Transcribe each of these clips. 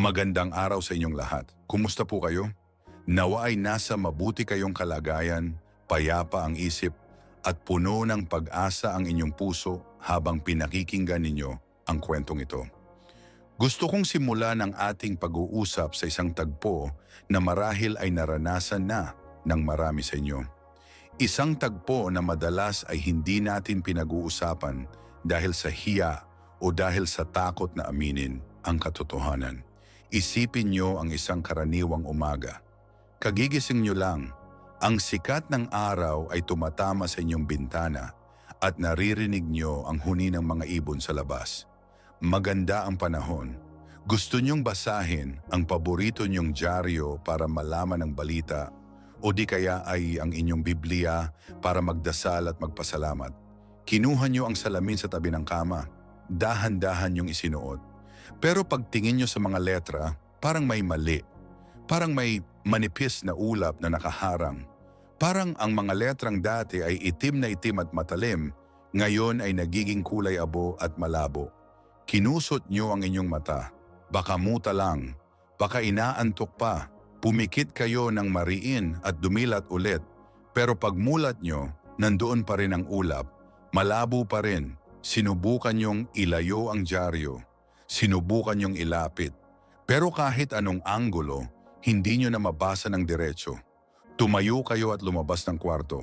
Magandang araw sa inyong lahat. Kumusta po kayo? Nawa ay nasa mabuti kayong kalagayan, payapa ang isip, at puno ng pag-asa ang inyong puso habang pinakikinggan ninyo ang kwentong ito. Gusto kong simulan ang ating pag-uusap sa isang tagpo na marahil ay naranasan na ng marami sa inyo. Isang tagpo na madalas ay hindi natin pinag-uusapan dahil sa hiya o dahil sa takot na aminin ang katotohanan. Isipin nyo ang isang karaniwang umaga. Kagigising nyo lang, ang sikat ng araw ay tumatama sa inyong bintana at naririnig nyo ang huni ng mga ibon sa labas. Maganda ang panahon. Gusto nyong basahin ang paborito nyong dyaryo para malaman ang balita o di kaya ay ang inyong Biblia para magdasal at magpasalamat. Kinuha nyo ang salamin sa tabi ng kama. Dahan-dahan yung isinuot. Pero pagtingin nyo sa mga letra, parang may mali. Parang may manipis na ulap na nakaharang. Parang ang mga letrang dati ay itim na itim at matalim, ngayon ay nagiging kulay abo at malabo. Kinusot nyo ang inyong mata. Baka muta lang. Baka inaantok pa. Pumikit kayo ng mariin at dumilat ulit. Pero pagmulat nyo, nandoon pa rin ang ulap. Malabo pa rin. Sinubukan nyong ilayo ang dyaryo. Sinubukan nyong ilapit. Pero kahit anong anggulo, hindi nyo na mabasa ng diretsyo. Tumayo kayo at lumabas ng kwarto.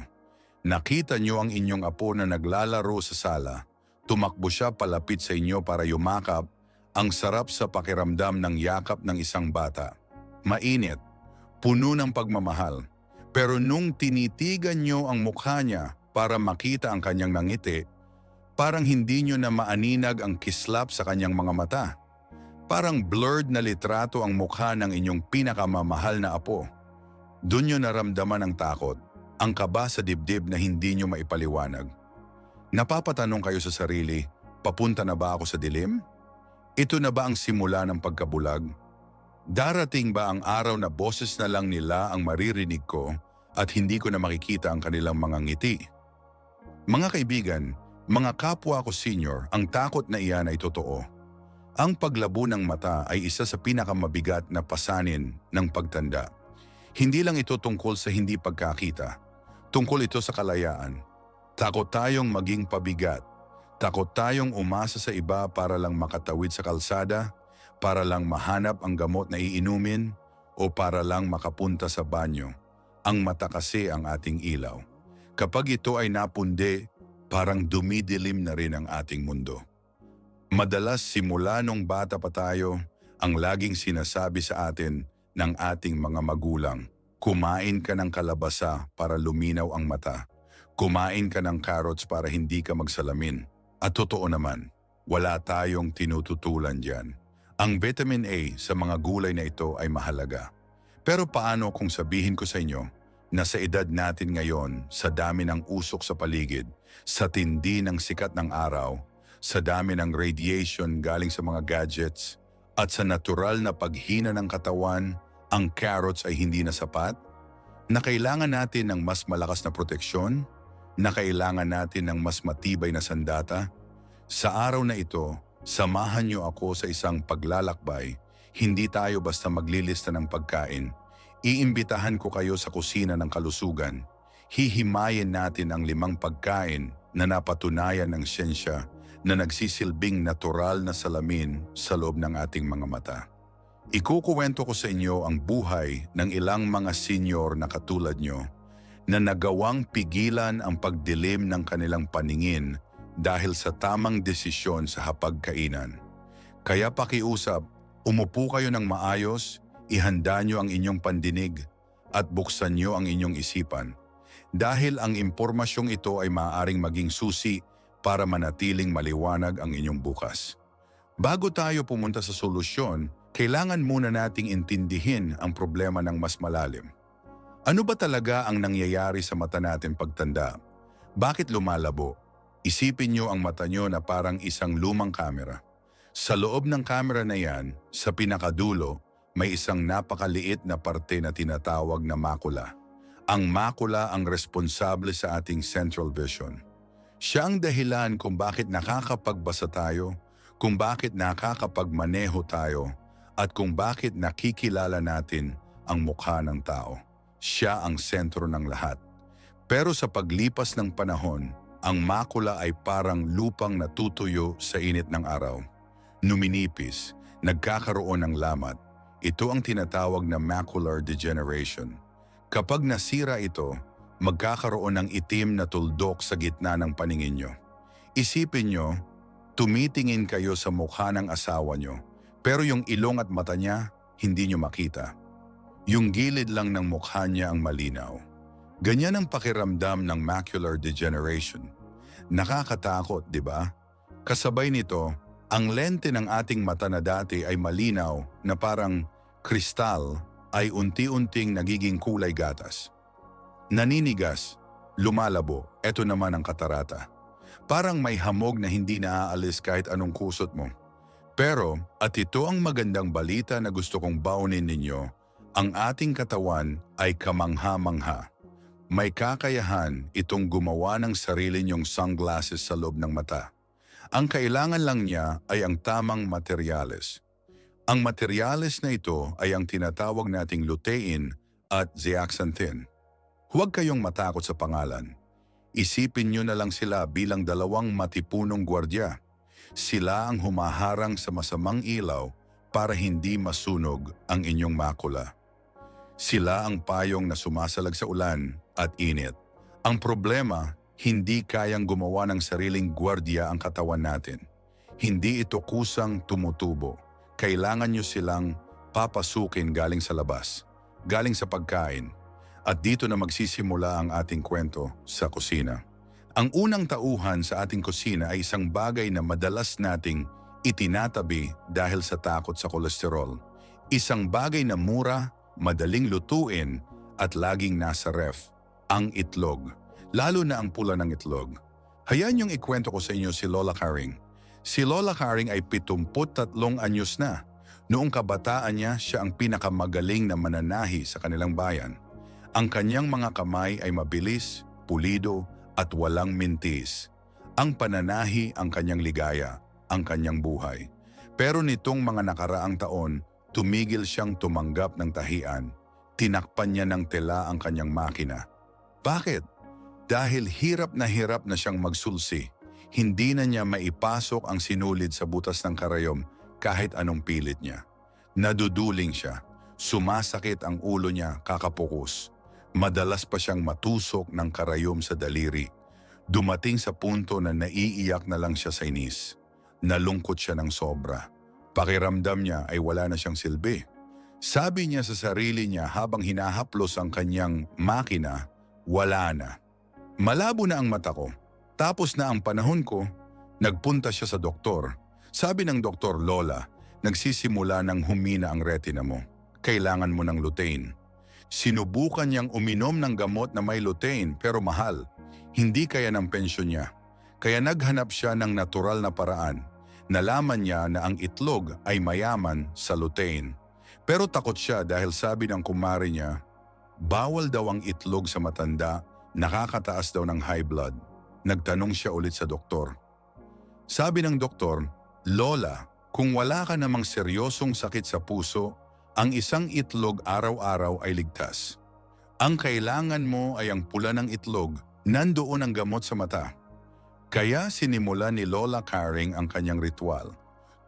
Nakita nyo ang inyong apo na naglalaro sa sala. Tumakbo siya palapit sa inyo para yumakap. Ang sarap sa pakiramdam ng yakap ng isang bata. Mainit, puno ng pagmamahal. Pero nung tinitigan nyo ang mukha niya para makita ang kanyang nangiti, parang hindi nyo na maaninag ang kislap sa kanyang mga mata. Parang blurred na litrato ang mukha ng inyong pinakamamahal na apo. Doon nyo naramdaman ang takot, ang kaba sa dibdib na hindi nyo maipaliwanag. Napapatanong kayo sa sarili, papunta na ba ako sa dilim? Ito na ba ang simula ng pagkabulag? Darating ba ang araw na boses na lang nila ang maririnig ko at hindi ko na makikita ang kanilang mga ngiti? Mga kaibigan, mga kapwa ko senior, ang takot na iyan ay totoo. Ang paglabo ng mata ay isa sa pinakamabigat na pasanin ng pagtanda. Hindi lang ito tungkol sa hindi pagkakita. Tungkol ito sa kalayaan. Takot tayong maging pabigat. Takot tayong umasa sa iba para lang makatawid sa kalsada, para lang mahanap ang gamot na iinumin, o para lang makapunta sa banyo. Ang mata kasi ang ating ilaw. Kapag ito ay napundi, parang dumidilim na rin ang ating mundo. Madalas simula nung bata pa tayo, ang laging sinasabi sa atin ng ating mga magulang, kumain ka ng kalabasa para luminaw ang mata. Kumain ka ng carrots para hindi ka magsalamin. At totoo naman, wala tayong tinututulan diyan. Ang vitamin A sa mga gulay na ito ay mahalaga. Pero paano kung sabihin ko sa inyo na sa edad natin ngayon, sa dami ng usok sa paligid, sa tindi ng sikat ng araw, sa dami ng radiation galing sa mga gadgets, at sa natural na paghina ng katawan, ang carrots ay hindi na sapat? Na kailangan natin ng mas malakas na proteksyon? Na kailangan natin ng mas matibay na sandata? Sa araw na ito, samahan niyo ako sa isang paglalakbay. Hindi tayo basta maglilista ng pagkain. Iimbitahan ko kayo sa kusina ng kalusugan. Hihimayin natin ang limang pagkain na napatunayan ng siyensya na nagsisilbing natural na salamin sa loob ng ating mga mata. Ikukuwento ko sa inyo ang buhay ng ilang mga senior na katulad nyo na nagawang pigilan ang pagdilim ng kanilang paningin dahil sa tamang desisyon sa hapagkainan. Kaya pakiusap, umupo kayo ng maayos, ihanda nyo ang inyong pandinig at buksan nyo ang inyong isipan. Dahil ang impormasyong ito ay maaaring maging susi para manatiling maliwanag ang inyong bukas. Bago tayo pumunta sa solusyon, kailangan muna nating intindihin ang problema ng mas malalim. Ano ba talaga ang nangyayari sa mata natin pagtanda? Bakit lumalabo? Isipin nyo ang mata nyo na parang isang lumang kamera. Sa loob ng kamera na yan, sa pinakadulo, may isang napakaliit na parte na tinatawag na makula. Ang makula ang responsable sa ating central vision. Siya ang dahilan kung bakit nakakapagbasa tayo, kung bakit nakakapagmaneho tayo, at kung bakit nakikilala natin ang mukha ng tao. Siya ang sentro ng lahat. Pero sa paglipas ng panahon, ang makula ay parang lupang natutuyo sa init ng araw. Numinipis, nagkakaroon ng lamat. Ito ang tinatawag na macular degeneration. Kapag nasira ito, magkakaroon ng itim na tuldok sa gitna ng paningin nyo. Isipin nyo, tumitingin kayo sa mukha ng asawa nyo, pero yung ilong at mata niya, hindi nyo makita. Yung gilid lang ng mukha niya ang malinaw. Ganyan ang pakiramdam ng macular degeneration. Nakakatakot, di ba? Kasabay nito, ang lente ng ating mata na dati ay malinaw na parang kristal ay unti-unting nagiging kulay gatas. Naninigas, lumalabo, eto naman ang katarata. Parang may hamog na hindi naaalis kahit anong kusot mo. Pero, at ito ang magandang balita na gusto kong baunin ninyo, ang ating katawan ay kamangha-mangha. May kakayahan itong gumawa ng sarili niyong sunglasses sa loob ng mata. Ang kailangan lang niya ay ang tamang materyales. Ang materyales na ito ay ang tinatawag nating lutein at zeaxanthin. Huwag kayong matakot sa pangalan. Isipin niyo na lang sila bilang dalawang matipunong gwardya. Sila ang humaharang sa masamang ilaw para hindi masunog ang inyong makula. Sila ang payong na sumasalag sa ulan at init. Ang problema, hindi kayang gumawa ng sariling gwardya ang katawan natin. Hindi ito kusang tumutubo. Kailangan nyo silang papasukin galing sa labas, galing sa pagkain. At dito na magsisimula ang ating kwento sa kusina. Ang unang tauhan sa ating kusina ay isang bagay na madalas nating itinatabi dahil sa takot sa kolesterol. Isang bagay na mura, madaling lutuin at laging nasa ref, ang itlog. Lalo na ang pula ng itlog. Hayaan niyong ikwento ko sa inyo si Lola Caring. Si Lola Caring ay 73 anyos na. Noong kabataan niya, siya ang pinakamagaling na mananahi sa kanilang bayan. Ang kanyang mga kamay ay mabilis, pulido at walang mintis. Ang pananahi ang kanyang ligaya, ang kanyang buhay. Pero nitong mga nakaraang taon, tumigil siyang tumanggap ng tahian. Tinakpan niya ng tela ang kanyang makina. Bakit? Dahil hirap na hirap na siyang magsulsi. Hindi na niya maipasok ang sinulid sa butas ng karayom kahit anong pilit niya. Naduduling siya. Sumasakit ang ulo niya kakapukus. Madalas pa siyang matusok ng karayom sa daliri. Dumating sa punto na naiiyak na lang siya sa inis. Nalungkot siya ng sobra. Pakiramdam niya ay wala na siyang silbi. Sabi niya sa sarili niya habang hinahaplos ang kanyang makina, wala na. Malabo na ang mata ko. Tapos na ang panahon ko, nagpunta siya sa doktor. Sabi ng doktor Lola, nagsisimula ng humina ang retina mo. Kailangan mo ng lutein. Sinubukan niyang uminom ng gamot na may lutein pero mahal. Hindi kaya ng pensyon niya. Kaya naghanap siya ng natural na paraan. Nalaman niya na ang itlog ay mayaman sa lutein. Pero takot siya dahil sabi ng kumari niya, bawal daw ang itlog sa matanda, nakakataas daw ng high blood. Nagtanong siya ulit sa doktor. Sabi ng doktor, Lola, kung wala ka namang seryosong sakit sa puso, ang isang itlog araw-araw ay ligtas. Ang kailangan mo ay ang pula ng itlog, nandoon ang gamot sa mata. Kaya sinimula ni Lola Caring ang kanyang ritual.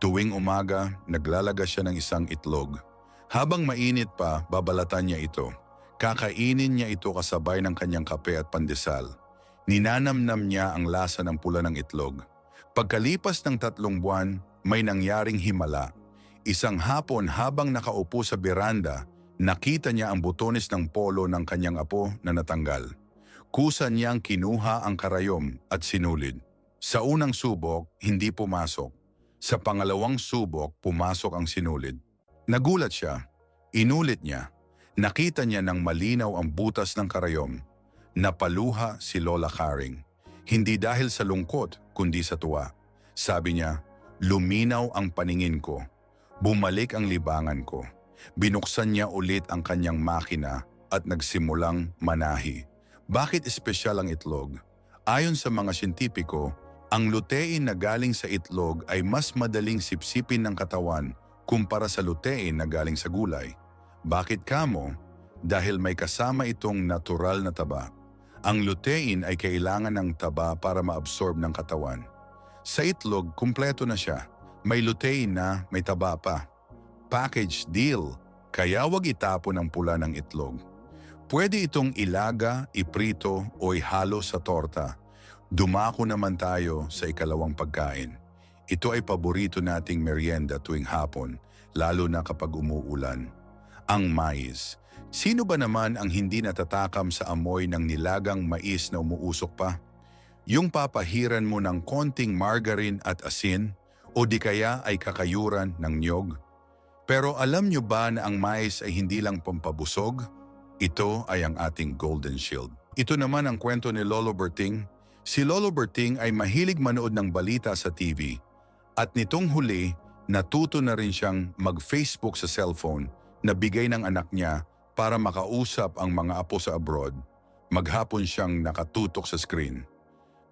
Tuwing umaga, naglalaga siya ng isang itlog. Habang mainit pa, babalatan niya ito. Kakainin niya ito kasabay ng kanyang kape at pandesal. Ninanamnam niya ang lasa ng pula ng itlog. Pagkalipas ng tatlong buwan, may nangyaring himala. Isang hapon habang nakaupo sa beranda, nakita niya ang butones ng polo ng kanyang apo na natanggal. Kusa niyang kinuha ang karayom at sinulid. Sa unang subok, hindi pumasok. Sa pangalawang subok, pumasok ang sinulid. Nagulat siya. Inulit niya. Nakita niya ng malinaw ang butas ng karayom. Napaluha si Lola Caring. Hindi dahil sa lungkot, kundi sa tuwa. Sabi niya, luminaw ang paningin ko. Bumalik ang libangan ko. Binuksan niya ulit ang kanyang makina at nagsimulang manahi. Bakit espesyal ang itlog? Ayon sa mga siyentipiko, ang lutein na galing sa itlog ay mas madaling sipsipin ng katawan kumpara sa lutein na galing sa gulay. Bakit kamo? Dahil may kasama itong natural na taba. Ang lutein ay kailangan ng taba para maabsorb ng katawan. Sa itlog, kumpleto na siya. May lutein na, may taba pa. Package deal, kaya wag itapon ang pula ng itlog. Pwede itong ilaga, iprito o ihalo sa torta. Dumako naman tayo sa ikalawang pagkain. Ito ay paborito nating merienda tuwing hapon, lalo na kapag umuulan. Ang mais. Sino ba naman ang hindi natatakam sa amoy ng nilagang mais na umuusok pa? Yung papahiran mo ng konting margarine at asin o di kaya ay kakayuran ng nyog? Pero alam nyo ba na ang mais ay hindi lang pampabusog? Ito ay ang ating golden shield. Ito naman ang kwento ni Lolo Berting. Si Lolo Berting ay mahilig manood ng balita sa TV at nitong huli, natuto na rin siyang mag-Facebook sa cellphone na bigay ng anak niya para makausap ang mga apo sa abroad. Maghapon siyang nakatutok sa screen.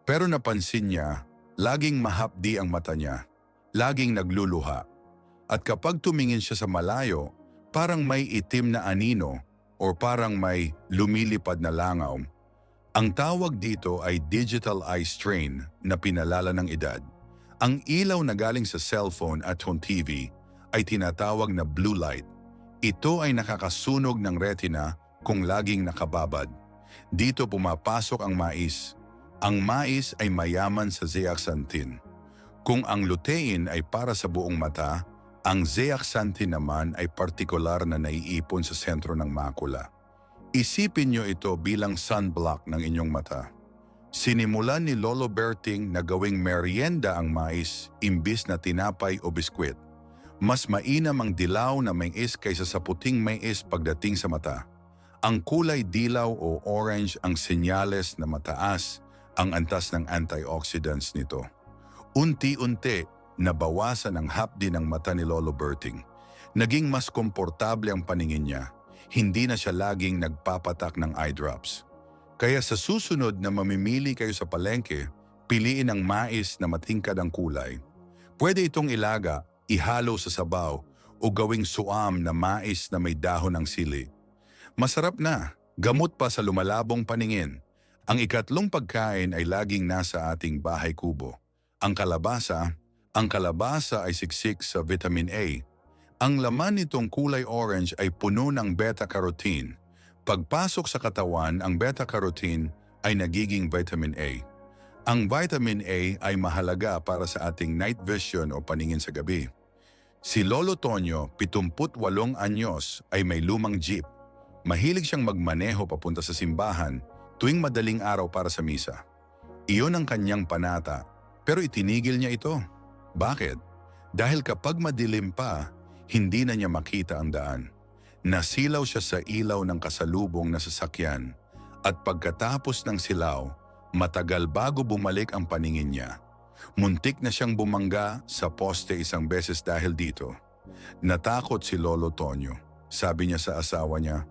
Pero napansin niya, laging mahapdi ang mata niya. Laging nagluluha. At kapag tumingin siya sa malayo, parang may itim na anino o parang may lumilipad na langaw. Ang tawag dito ay digital eye strain na pinalala ng edad. Ang ilaw na galing sa cellphone at home TV ay tinatawag na blue light. Ito ay nakakasunog ng retina kung laging nakababad. Dito pumapasok ang mais. Ang mais ay mayaman sa zeaxanthin. Kung ang lutein ay para sa buong mata, ang zeaxanthin naman ay partikular na naiipon sa sentro ng makula. Isipin nyo ito bilang sunblock ng inyong mata. Sinimulan ni Lolo Berting na gawing merienda ang mais imbis na tinapay o biskwit. Mas mainam ang dilaw na mais kaysa sa puting mais pagdating sa mata. Ang kulay dilaw o orange ang senyales na mataas ang antas ng antioxidants nito. Unti-unti, nabawasan ang hapdi ng mata ni Lolo Berting. Naging mas komportable ang paningin niya. Hindi na siya laging nagpapatak ng eye drops. Kaya sa susunod na mamimili kayo sa palengke, piliin ang mais na matingkad ang kulay. Pwede itong ilaga, ihalo sa sabaw, o gawing suam na mais na may dahon ng sili. Masarap na, gamot pa sa lumalabong paningin. Ang ikatlong pagkain ay laging nasa ating bahay kubo. Ang kalabasa, ang kalabasa ay siksik sa vitamin A. Ang laman nitong kulay orange ay puno ng beta-carotene. Pagpasok sa katawan, ang beta-carotene ay nagiging vitamin A. Ang vitamin A ay mahalaga para sa ating night vision o paningin sa gabi. Si Lolo Tonyo, 78 anyos, ay may lumang jeep. Mahilig siyang magmaneho papunta sa simbahan tuwing madaling araw para sa misa. Iyon ang kanyang panata, pero itinigil niya ito. Bakit? Dahil kapag madilim pa, hindi na niya makita ang daan. Nasilaw siya sa ilaw ng kasalubong na sasakyan at pagkatapos ng silaw, matagal bago bumalik ang paningin niya. Muntik na siyang bumangga sa poste isang beses dahil dito. Natakot si Lolo Tonyo. Sabi niya sa asawa niya,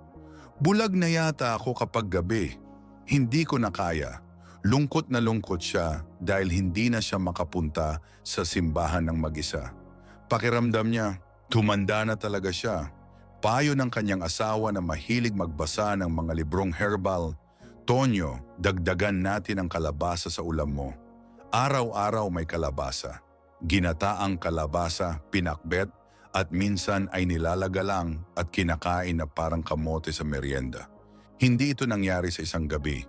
Bulag na yata ako kapag gabi. Hindi ko na kaya. Lungkot na lungkot siya dahil hindi na siya makapunta sa simbahan ng mag-isa. Pakiramdam niya, tumanda na talaga siya. Payo ng kanyang asawa na mahilig magbasa ng mga librong herbal, Tonyo, dagdagan natin ang kalabasa sa ulam mo. Araw-araw may kalabasa. Ginataang kalabasa, pinakbet, at minsan ay nilalaga lang at kinakain na parang kamote sa merienda. Hindi ito nangyari sa isang gabi.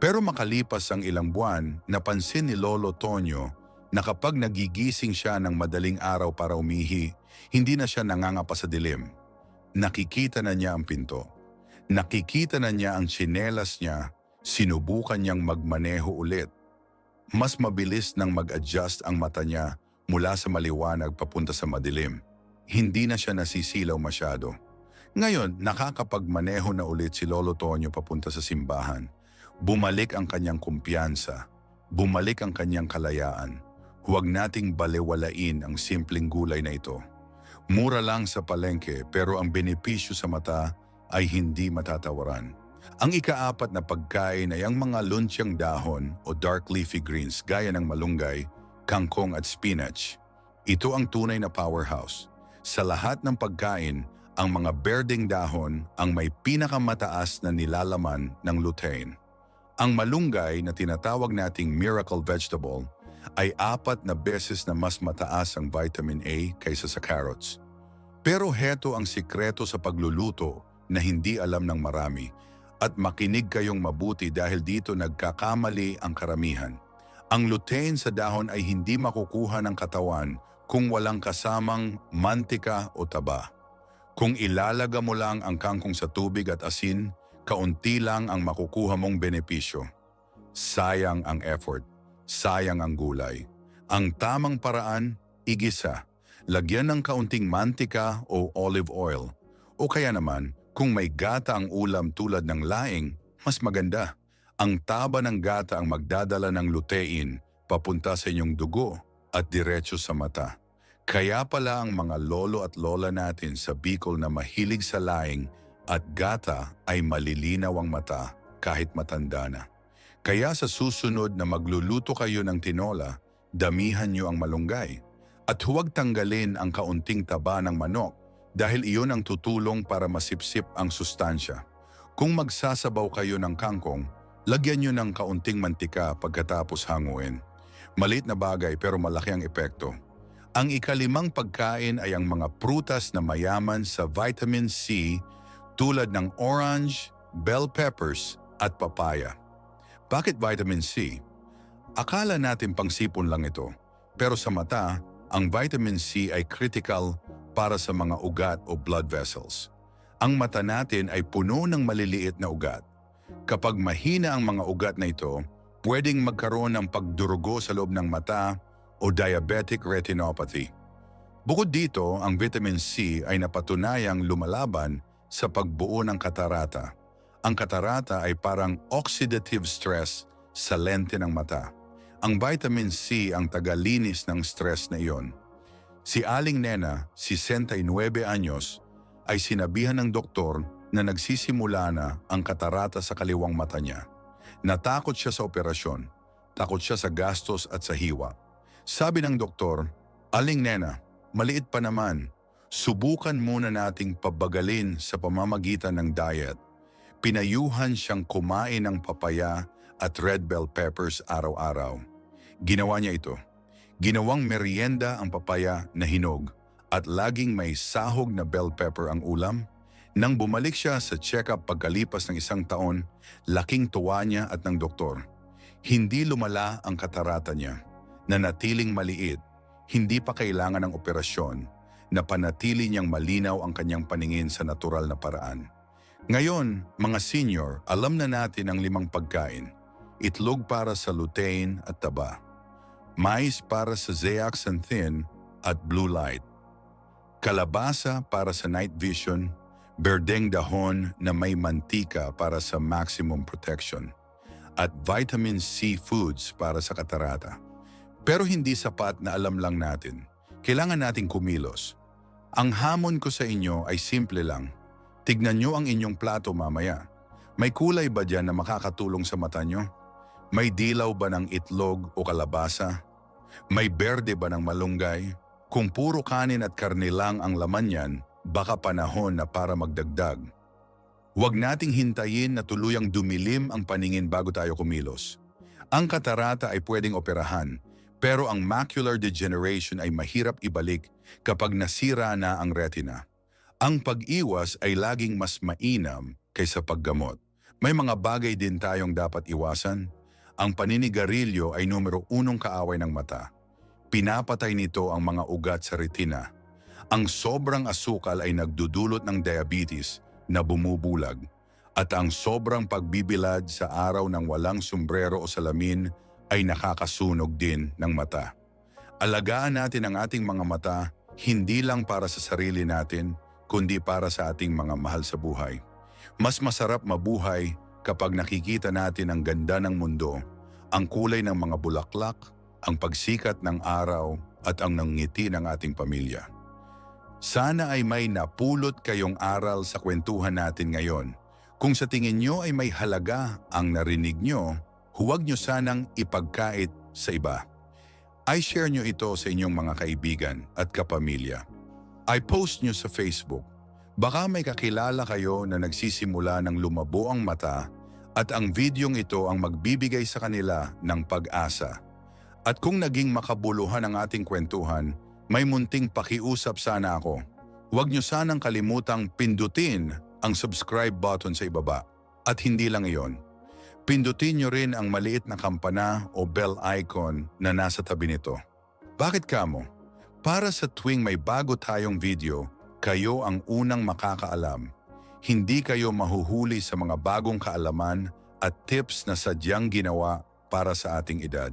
Pero makalipas ang ilang buwan, napansin ni Lolo Tonyo na kapag nagigising siya ng madaling araw para umihi, hindi na siya nangangapa sa dilim. Nakikita na niya ang pinto. Nakikita na niya ang tsinelas niya, sinubukan niyang magmaneho ulit. Mas mabilis nang mag-adjust ang mata niya mula sa maliwanag papunta sa madilim. Hindi na siya nasisilaw masyado. Ngayon, nakakapagmaneho na ulit si Lolo Tonyo papunta sa simbahan. Bumalik ang kanyang kumpiyansa. Bumalik ang kanyang kalayaan. Huwag nating balewalain ang simpleng gulay na ito. Mura lang sa palengke pero ang benepisyo sa mata ay hindi matatawaran. Ang ikaapat na pagkain ay ang mga luntsyang dahon o dark leafy greens gaya ng malunggay, kangkong at spinach. Ito ang tunay na powerhouse. Sa lahat ng pagkain, ang mga berdeng dahon ang may pinakamataas na nilalaman ng lutein. Ang malunggay na tinatawag nating miracle vegetable ay apat na beses na mas mataas ang vitamin A kaysa sa carrots. Pero heto ang sikreto sa pagluluto na hindi alam ng marami at makinig kayong mabuti dahil dito nagkakamali ang karamihan. Ang lutein sa dahon ay hindi makukuha ng katawan kung walang kasamang mantika o taba. Kung ilalaga mo lang ang kangkong sa tubig at asin, kaunti lang ang makukuha mong benepisyo. Sayang ang effort, sayang ang gulay. Ang tamang paraan, igisa. Lagyan ng kaunting mantika o olive oil. O kaya naman, kung may gata ang ulam tulad ng laing, mas maganda. Ang taba ng gata ang magdadala ng lutein papunta sa inyong dugo at diretso sa mata. Kaya pala ang mga lolo at lola natin sa Bicol na mahilig sa laing at gata ay malilinaw ang mata kahit matanda na. Kaya sa susunod na magluluto kayo ng tinola, damihan niyo ang malunggay. At huwag tanggalin ang kaunting taba ng manok dahil iyon ang tutulong para masipsip ang sustansya. Kung magsasabaw kayo ng kangkong, lagyan niyo ng kaunting mantika pagkatapos hanguin. Malit na bagay pero malaki ang epekto. Ang ikalimang pagkain ay ang mga prutas na mayaman sa vitamin C tulad ng orange, bell peppers at papaya. Bakit vitamin C? Akala natin pangsipon lang ito, pero sa mata, ang vitamin C ay critical para sa mga ugat o blood vessels. Ang mata natin ay puno ng maliliit na ugat. Kapag mahina ang mga ugat na ito, pwedeng magkaroon ng pagdurugo sa loob ng mata o diabetic retinopathy. Bukod dito, ang vitamin C ay napatunayang lumalaban sa pagbuo ng katarata. Ang katarata ay parang oxidative stress sa lente ng mata. Ang vitamin C ang tagalinis ng stress na iyon. Si Aling Nena, 69 anyos, ay sinabihan ng doktor na nagsisimula na ang katarata sa kaliwang mata niya. Natakot siya sa operasyon, takot siya sa gastos at sa hiwa. Sabi ng doktor, Aling Nena, maliit pa naman, subukan muna nating pabagalin sa pamamagitan ng diet. Pinayuhan siyang kumain ng papaya at red bell peppers araw-araw. Ginawa niya ito. Ginawang merienda ang papaya na hinog at laging may sahog na bell pepper ang ulam. Nang bumalik siya sa check-up pagkalipas ng isang taon, laking tuwa niya at ng doktor. Hindi lumala ang katarata niya, nanatiling maliit, hindi pa kailangan ng operasyon, na panatili niyang malinaw ang kanyang paningin sa natural na paraan. Ngayon, mga senior, alam na natin ang limang pagkain. Itlog para sa lutein at taba. Mais para sa zeaxanthin at blue light. Kalabasa para sa night vision. Berdeng dahon na may mantika para sa maximum protection. At vitamin C foods para sa katarata. Pero hindi sapat na alam lang natin. Kailangan nating kumilos. Ang hamon ko sa inyo ay simple lang. Tignan nyo ang inyong plato mamaya. May kulay ba dyan na makakatulong sa mata nyo? May dilaw ba ng itlog o kalabasa? May berde ba ng malunggay? Kung puro kanin at karne lang ang laman yan, baka panahon na para magdagdag. Huwag nating hintayin na tuluyang dumilim ang paningin bago tayo kumilos. Ang katarata ay pwedeng operahan, pero ang macular degeneration ay mahirap ibalik kapag nasira na ang retina. Ang pag-iwas ay laging mas mainam kaysa paggamot. May mga bagay din tayong dapat iwasan. Ang paninigarilyo ay numero unong kaaway ng mata. Pinapatay nito ang mga ugat sa retina. Ang sobrang asukal ay nagdudulot ng diabetes na bumubulag at ang sobrang pagbibilad sa araw ng walang sombrero o salamin ay nakakasunog din ng mata. Alagaan natin ang ating mga mata hindi lang para sa sarili natin, kundi para sa ating mga mahal sa buhay. Mas masarap mabuhay kapag nakikita natin ang ganda ng mundo, ang kulay ng mga bulaklak, ang pagsikat ng araw at ang nangiti ng ating pamilya. Sana ay may napulot kayong aral sa kwentuhan natin ngayon. Kung sa tingin nyo ay may halaga ang narinig nyo, huwag nyo sanang ipagkait sa iba. I share nyo ito sa inyong mga kaibigan at kapamilya. ay post nyo sa Facebook. Baka may kakilala kayo na nagsisimula ng lumabo ang mata at ang videong ito ang magbibigay sa kanila ng pag-asa. At kung naging makabuluhan ang ating kwentuhan, may munting pakiusap sana ako. Huwag nyo sanang kalimutang pindutin ang subscribe button sa ibaba. At hindi lang iyon. Pindutin nyo rin ang maliit na kampana o bell icon na nasa tabi nito. Bakit kamo? Para sa tuwing may bago tayong video, kayo ang unang makakaalam. Hindi kayo mahuhuli sa mga bagong kaalaman at tips na sadyang ginawa para sa ating edad.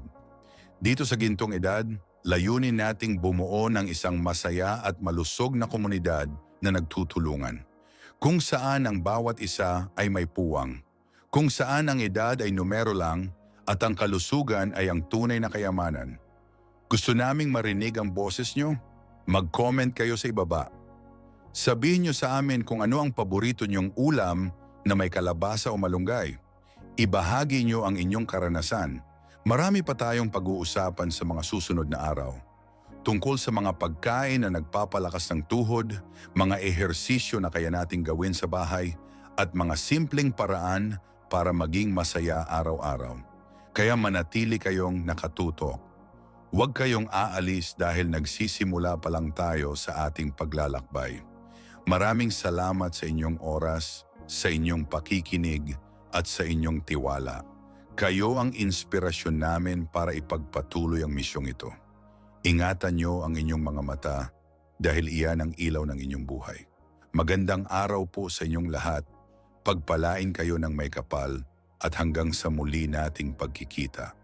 Dito sa gintong edad, layunin nating bumuo ng isang masaya at malusog na komunidad na nagtutulungan. Kung saan ang bawat isa ay may puwang. Kung saan ang edad ay numero lang at ang kalusugan ay ang tunay na kayamanan. Gusto naming marinig ang boses nyo? Mag-comment kayo sa ibaba. Sabihin nyo sa amin kung ano ang paborito nyong ulam na may kalabasa o malunggay. Ibahagi nyo ang inyong karanasan. Marami pa tayong pag-uusapan sa mga susunod na araw. Tungkol sa mga pagkain na nagpapalakas ng tuhod, mga ehersisyo na kaya nating gawin sa bahay, at mga simpleng paraan para maging masaya araw-araw. Kaya manatili kayong nakatutok. Huwag kayong aalis dahil nagsisimula pa lang tayo sa ating paglalakbay. Maraming salamat sa inyong oras, sa inyong pakikinig at sa inyong tiwala. Kayo ang inspirasyon namin para ipagpatuloy ang misyong ito. Ingatan niyo ang inyong mga mata dahil iyan ang ilaw ng inyong buhay. Magandang araw po sa inyong lahat. Pagpalain kayo ng may kapal at hanggang sa muli nating pagkikita.